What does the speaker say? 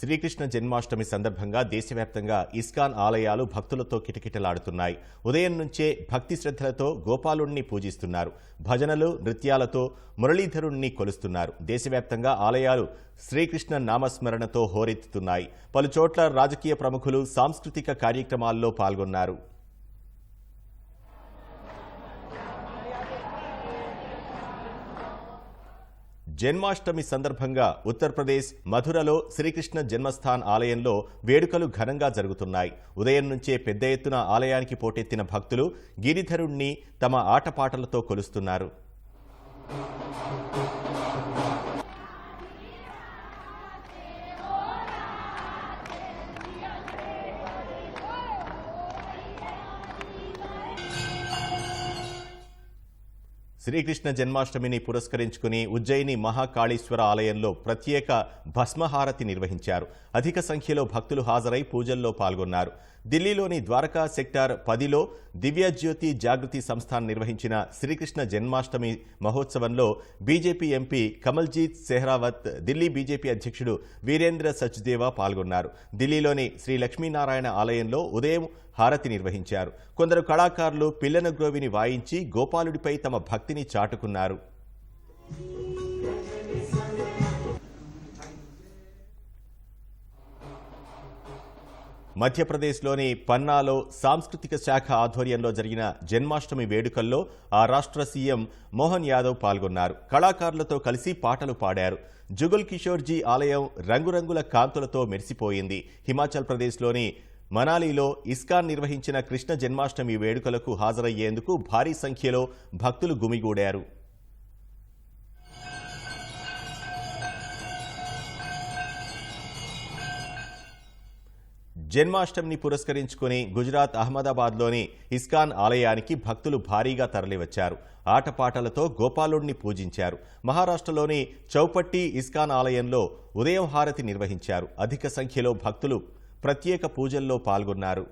శ్రీకృష్ణ జన్మాష్టమి సందర్భంగా దేశవ్యాప్తంగా ఇస్కాన్ ఆలయాలు భక్తులతో కిటకిటలాడుతున్నాయి. ఉదయం నుంచే భక్తి శ్రద్ధలతో గోపాలుణ్ణి పూజిస్తున్నారు. భజనలు నృత్యాలతో మురళీధరుణ్ణి కొలుస్తున్నారు. దేశవ్యాప్తంగా ఆలయాలు శ్రీకృష్ణ నామస్మరణతో హోరెత్తుతున్నాయి. పలుచోట్ల రాజకీయ ప్రముఖులు సాంస్కృతిక కార్యక్రమాల్లో పాల్గొన్నారు. జన్మాష్టమి సందర్భంగా ఉత్తరప్రదేశ్ మధురలో శ్రీకృష్ణ జన్మస్థాన్ ఆలయంలో వేడుకలు ఘనంగా జరుగుతున్నాయి. ఉదయం నుంచే పెద్ద ఎత్తున ఆలయానికి పోటెత్తిన భక్తులు గిరిధరుణ్ణి తమ ఆటపాటలతో కొలుస్తున్నారు. శ్రీకృష్ణ జన్మాష్టమిని పురస్కరించుకుని ఉజ్జయిని మహాకాళేశ్వర ఆలయంలో ప్రత్యేక భస్మహారతి నిర్వహించారు. అధిక సంఖ్యలో భక్తులు హాజరై పూజల్లో పాల్గొన్నారు. ఢిల్లీలోని ద్వారకా సెక్టార్ పదిలో దివ్యజ్యోతి జాగృతి సంస్థాన్ నిర్వహించిన శ్రీకృష్ణ జన్మాష్టమి మహోత్సవంలో BJP MP Kamaljeet Sehrawat Delhi BJP అధ్యక్షుడు వీరేంద్ర సచ్దేవా పాల్గొన్నారు. ఢిల్లీలోని శ్రీ లక్ష్మీనారాయణ ఆలయంలో ఉదయం హారతి నిర్వహించారు. కొందరు కళాకారులు పిల్లన గ్రోవిని వాయించి గోపాలుడిపై తమ భక్తిని చాటుకున్నారు. మధ్యప్రదేశ్లోని పన్నాలో సాంస్కృతిక శాఖ ఆధ్వర్యంలో జరిగిన జన్మాష్టమి వేడుకల్లో ఆ రాష్ట్ర సీఎం మోహన్ యాదవ్ పాల్గొన్నారు. కళాకారులతో కలిసి పాటలు పాడారు. జుగుల్ కిషోర్జీ ఆలయం రంగురంగుల కాంతులతో మెరిసిపోయింది. హిమాచల్ ప్రదేశ్లోని మనాలిలో ఇస్కాన్ నిర్వహించిన కృష్ణ జన్మాష్టమి వేడుకలకు హాజరయ్యేందుకు భారీ సంఖ్యలో భక్తులు గుమిగూడారు. జన్మాష్టమిని పురస్కరించుకుని గుజరాత్ అహ్మదాబాద్లోని ఇస్కాన్ ఆలయానికి భక్తులు భారీగా తరలివచ్చారు. ఆటపాటలతో గోపాలుడిని పూజించారు. మహారాష్ట్రలోని చౌపట్టి ఇస్కాన్ ఆలయంలో ఉదయం హారతి నిర్వహించారు. అధిక సంఖ్యలో భక్తులు ప్రత్యేక పూజల్లో పాల్గొన్నారు.